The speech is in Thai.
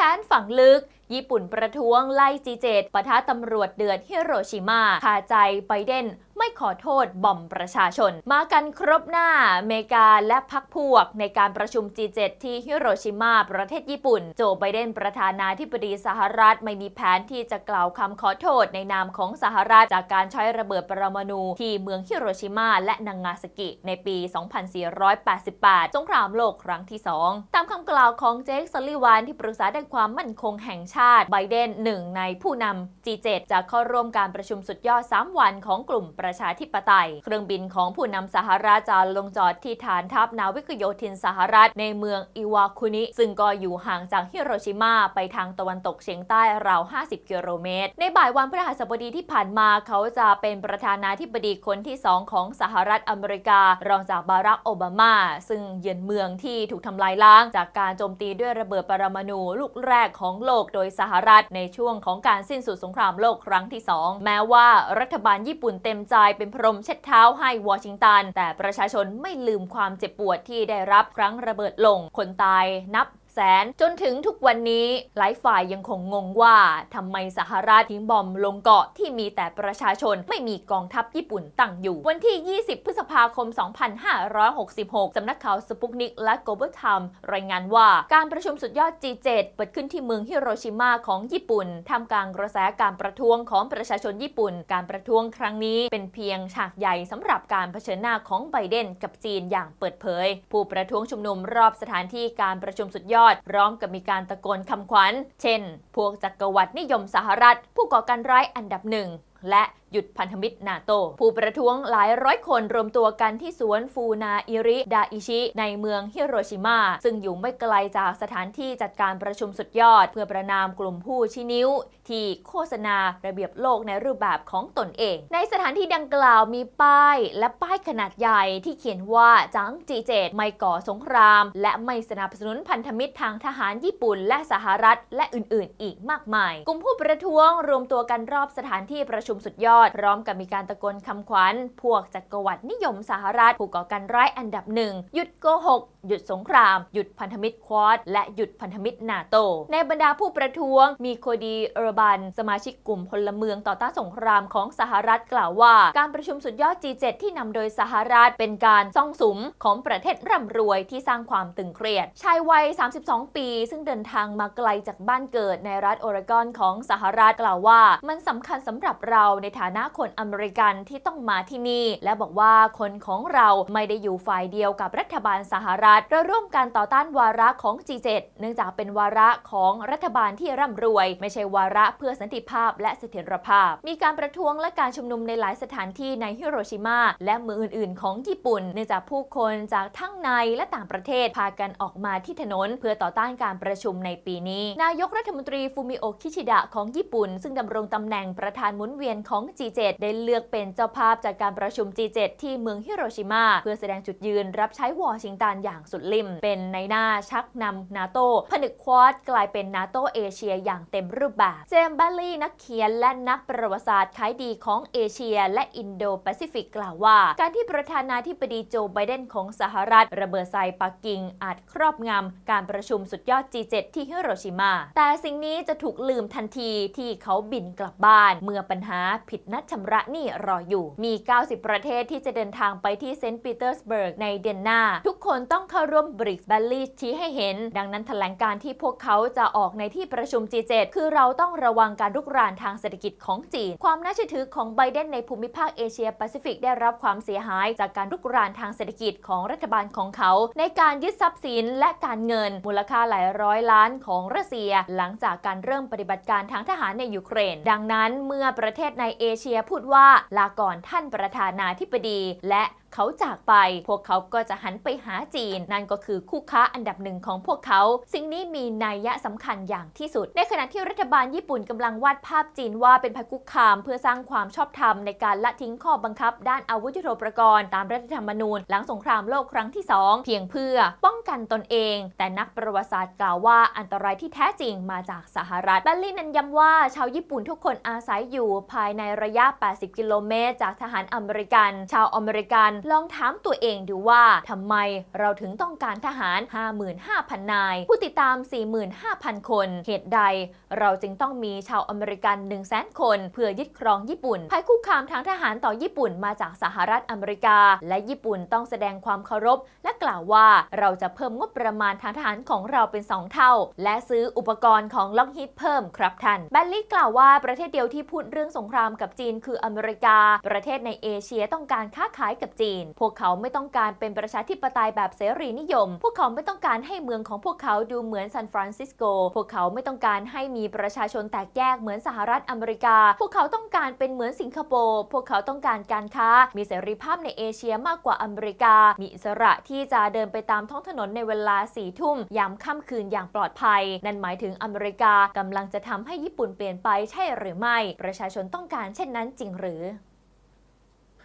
ค้นฝังลึก ญี่ปุ่นประท้วงไล่ G7 ปะทะตำรวจเดือดฮิโรชิมาคาใจไบเดน ไม่ขอโทษบ่อมประชาชน มากันครบหน้าอเมริกาและพักพวกในการประชุม G7 ที่ฮิโรชิมาประเทศญี่ปุ่น โจไบเดนประธานาธิบดีสหรัฐไม่มีแผนที่จะกล่าวคำขอโทษในนามของสหรัฐจากการใช้ระเบิดปรมาณูที่เมืองฮิโรชิมาและนางาซากิ ในปี 2488 สงครามโลกครั้งที่ 2 ตามคำกล่าวของเจคซัลลิวานที่ปรึกษาด้านความมั่นคงแห่งชาติไบเดนหนึ่งในผู้นำ G7 จะเข้าร่วมการประชุมสุดยอด 3 วันของกลุ่มประชาธิปไตย เครื่องบินของผู้นำสหรัฐจะลงจอดที่ฐานทัพนาวิกโยธินสหรัฐในเมืองอิวาคุนิ ซึ่งก็อยู่ห่างจากฮิโรชิมาไปทางตะวันตกเฉียงใต้ราว 50 กิโลเมตร ในบ่ายวันพฤหัสบดีที่ผ่านมาเขาจะเป็นประธานาธิบดีคนที่ 2 ของสหรัฐอเมริการองจากบารักโอบามา ซึ่งเยือนเมืองที่ถูกทำลายล้าง จากการโจมตีด้วยระเบิดปรมาณูลูกแรกของโลกโดยสหรัฐในช่วงของการสิ้นสุดสงครามโลกครั้งที่ 2 แม้ว่ารัฐบาลญี่ปุ่นเต็มใจายเป็นพรมเช็ดเท้าให้วอชิงตัน แต่ประชาชนไม่ลืมความเจ็บปวดที่ได้รับครั้งระเบิดลง คนตายนับ แสน จนถึงทุกวันนี้หลายฝ่ายยังคงงงว่าทำไมสหรัฐทิ้งบอมลงเกาะที่มีแต่ประชาชนไม่มีกองทัพญี่ปุ่นตั้งอยู่ วันที่ 20 พฤษภาคม 2566 สำนักข่าวสปุกนิกและ Global Times รายงานว่าการประชุมสุดยอด G7 เปิดขึ้นที่เมืองฮิโรชิมาของญี่ปุ่นท่ากลางกระแสการประท้วงของประชาชนญี่ปุ่น การประท้วงครั้งนี้เป็นเพียงฉากใหญ่สำหรับการเผชิญหน้าของไบเดนกับจีนอย่างเปิดเผย ผู้ประท้วงชุมนุมรอบสถานที่การประชุมสุดยอดพร้อมกับมีการตะโกนคำขวัญ เช่น พวกจักรวรรดินิยมสหรัฐ ผู้ก่อการร้ายอันดับหนึ่ง และ หยุดพันธมิตรนาโต ผู้ประท้วงหลายร้อยคนรวมตัวกันที่สวนฟูนาอิริดาอิชิ ในเมืองฮิโรชิมา ซึ่งอยู่ไม่ไกลจากสถานที่จัดการประชุมสุดยอด เพื่อประนามกลุ่มผู้ชี้นิ้ว ที่โฆษณาระเบียบโลกในรูปแบบของตนเอง ในสถานที่ดังกล่าวมีป้ายและป้ายขนาดใหญ่ที่เขียนว่าจังจีเจไม่ก่อสงคราม และไม่สนับสนุนพันธมิตรทางทหารญี่ปุ่น และสหรัฐและอื่น ๆ อีกมากมาย กลุ่มผู้ประท้วงรวมตัวกันรอบสถานที่ประชุมสุดยอดพร้อมกับมีการตะโกนคำขวัญ พวกจักรวรรดินิยมสหรัฐ ผู้ก่อการร้ายอันดับหนึ่ง หยุดโกหก หยุดสงคราม หยุดพันธมิตรควอด และหยุดพันธมิตรนาโต ในบรรดาผู้ประท้วง มีโคดีเอร์บัน สมาชิกกลุ่มพลเมืองต่อต้านสงครามของสหรัฐกล่าวว่า การประชุมสุดยอด G7 ที่นำโดยสหรัฐเป็นการซ่องสุมของประเทศร่ำรวยที่สร้างความตึงเครียด ชายวัย 32 ปี ซึ่งเดินทางมาไกลจากบ้านเกิดในรัฐโอเรกอนของสหรัฐกล่าวว่า มันสำคัญสำหรับเราในฐานะคนอเมริกันที่ต้องมาที่นี่ และบอกว่าคนของเราไม่ได้อยู่ฝ่ายเดียวกับรัฐบาลสหรัฐเราร่วมกันต่อต้านวาระของ G7 เนื่องจากเป็นวาระของรัฐบาลที่ร่ำรวย ไม่ใช่วาระเพื่อสันติภาพและเสถียรภาพ มีการประท้วงและการชุมนุมในหลายสถานที่ในฮิโรชิมาและเมืองอื่น ๆ ของญี่ปุ่น เนื่องจากผู้คนจากทั้งในและต่างประเทศพากันออกมาที่ถนน เพื่อต่อต้านการประชุมในปีนี้ นายกรัฐมนตรีฟูมิโอะคิชิดะของญี่ปุ่น ซึ่งดำรงตำแหน่งประธานหมุนเวียนของ G7 ได้เลือกเป็นเจ้าภาพจากการประชุม G7 ที่เมืองฮิโรชิมาเพื่อแสดงจุดยืนรับใช้วอชิงตันอย่างสุดลิ่ม เป็นในหน้าชักนำนาโตผนึกควอดกลายเป็นนาโตเอเชียอย่างเต็มรูปแบบ เจมส์บัลลี่นักเขียนและนักประวัติศาสตร์ขายดีของเอเชีย และอินโดแปซิฟิกกล่าวว่า การที่ประธานาธิบดีโจไบเดนของสหรัฐ ระเบิดใส่ปักกิ่งอาจครอบงำการประชุมสุดยอด G7 ที่ฮิโรชิมาแต่สิ่งนี้จะถูกลืมทันทีที่เขาบินกลับบ้านเมื่อปัญหาผิดนัดชำระหนี้รออยู่ มี 90 ประเทศที่จะเดินทางไปที่เซนต์ปีเตอร์สเบิร์กในเดือนหน้า ทุกคนต้องเข้าร่วมบริกส์แบลลี่ชี้ให้เห็น ดังนั้นแถลงการที่พวกเขาจะออกในที่ประชุม G7 คือเราต้องระวังการรุกรานทางเศรษฐกิจของจีน ความน่าเชื่อถือของไบเดนในภูมิภาคเอเชียแปซิฟิกได้รับความเสียหาย จากการรุกรานทางเศรษฐกิจของรัฐบาลของเขา ในการยึดทรัพย์สินและการเงิน มูลค่าหลายร้อยล้านของรัสเซีย หลังจากการเริ่มปฏิบัติการทางทหารในยูเครน ดังนั้นเมื่อประเทศในเอเชียพูดว่าลาก่อนท่านประธานาธิบดี และ เขาจากไป พวกเขาก็จะหันไปหาจีน นั่นก็คือคู่ค้าอันดับหนึ่งของพวกเขา สิ่งนี้มีนัยยะสำคัญอย่างที่สุด ในขณะที่รัฐบาลญี่ปุ่นกำลังวาดภาพจีนว่าเป็นภัยคุกคาม เพื่อสร้างความชอบธรรมในการละทิ้งข้อบังคับ ด้านอาวุธยุทโธปกรณ์ตามรัฐธรรมนูญ หลังสงครามโลกครั้งที่ 2 เพียงเพื่อ ป้องกันตนเอง แต่นักประวัติศาสตร์กล่าวว่าอันตรายที่แท้จริงมาจากสหรัฐแบลลี่นั้นย้ำว่าชาวญี่ปุ่นทุกคนอาศัยอยู่ภายในระยะ 80 กิโลเมตร จากทหารอเมริกัน ชาวอเมริกันลองถามตัวเองดูว่าทำไมเราถึงต้องการทหาร 55,000 นาย ผู้ติดตาม 45,000 คน เหตุใด เราจึงต้องมีชาวอเมริกัน 100,000 คน เพื่อยึดครองญี่ปุ่นภัยคุกคามทางทหารต่อญี่ปุ่นมาจากสหรัฐอเมริกา และญี่ปุ่นต้องแสดงความเคารพ และกล่าวว่าเราจะเพิ่มงบประมาณทางทหารของเราเป็น 2 เท่า และซื้ออุปกรณ์ของล็อกฮิตเพิ่มครับท่านแบลลี่กล่าวว่าประเทศเดียวที่พูดเรื่องสงครามกับจีนคืออเมริกา ประเทศในเอเชียต้องการค้าขายกับจีนจีน พวกเขาไม่ต้องการเป็นประชาธิปไตยแบบเสรีนิยม พวกเขาไม่ต้องการให้เมืองของพวกเขาดูเหมือนซานฟรานซิสโก พวกเขาไม่ต้องการให้มีประชาชนแตกแยกเหมือนสหรัฐอเมริกา พวกเขาต้องการเป็นเหมือนสิงคโปร์ พวกเขาต้องการการค้า มีเสรีภาพในเอเชียมากกว่าอเมริกา มีอิสระที่จะเดินไปตามท้องถนนในเวลาสี่ทุ่มยามค่ำคืนอย่างปลอดภัย นั่นหมายถึงอเมริกากำลังจะทำให้ญี่ปุ่นเปลี่ยนไปใช่หรือไม่ ประชาชนต้องการเช่นนั้นจริงหรือ